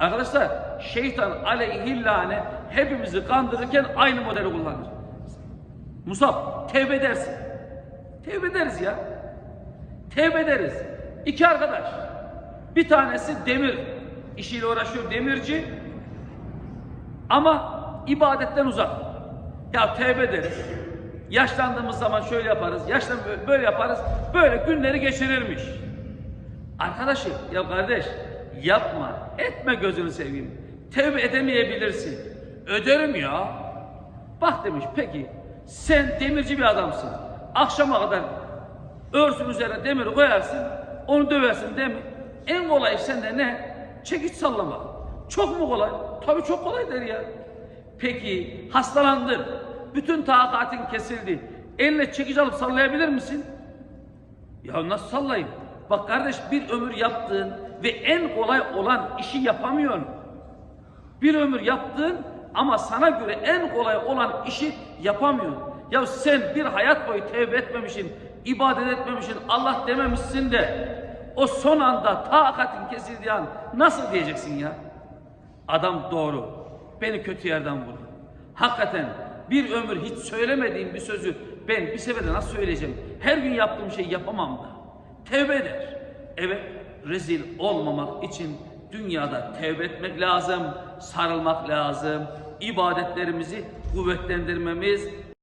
Arkadaşlar şeytan aleyhillâne hepimizi kandırırken aynı modeli kullanır. Musab tevbe edersin. Tevbe ederiz ya. Tevbe ederiz. İki arkadaş. Bir tanesi demir işiyle uğraşıyor demirci. Ama ibadetten uzak. Ya tevbe ederiz. Yaşlandığımız zaman şöyle yaparız, yaşlan böyle yaparız. Böyle günleri geçirirmiş. Arkadaşım ya kardeş yapma, etme gözünü seveyim. Tevbe edemeyebilirsin. Öderim ya. Bak demiş peki sen demirci bir adamsın. Akşama kadar örsün üzerine demiri koyarsın, onu döversin değil mi? En kolay sende ne? Çekiç sallamak. Çok mu kolay? Tabii çok kolay der ya. Peki hastalandın, bütün takatin kesildi. Eline çekiç alıp sallayabilir misin? Ya nasıl sallayayım? Bak kardeş bir ömür yaptığın ve en kolay olan işi yapamıyorsun. Bir ömür yaptın ama sana göre en kolay olan işi yapamıyorsun. Ya sen bir hayat boyu tevbe etmemişsin, ibadet etmemişsin, Allah dememişsin de o son anda takatin kesildiği an nasıl diyeceksin ya? Adam doğru. Beni kötü yerden vurdu. Hakikaten bir ömür hiç söylemediğim bir sözü ben bir seferde nasıl söyleyeceğim? Her gün yaptığım şeyi yapamam da. Tevbe eder. Evet, rezil olmamak için dünyada tevbe etmek lazım, sarılmak lazım, ibadetlerimizi kuvvetlendirmemiz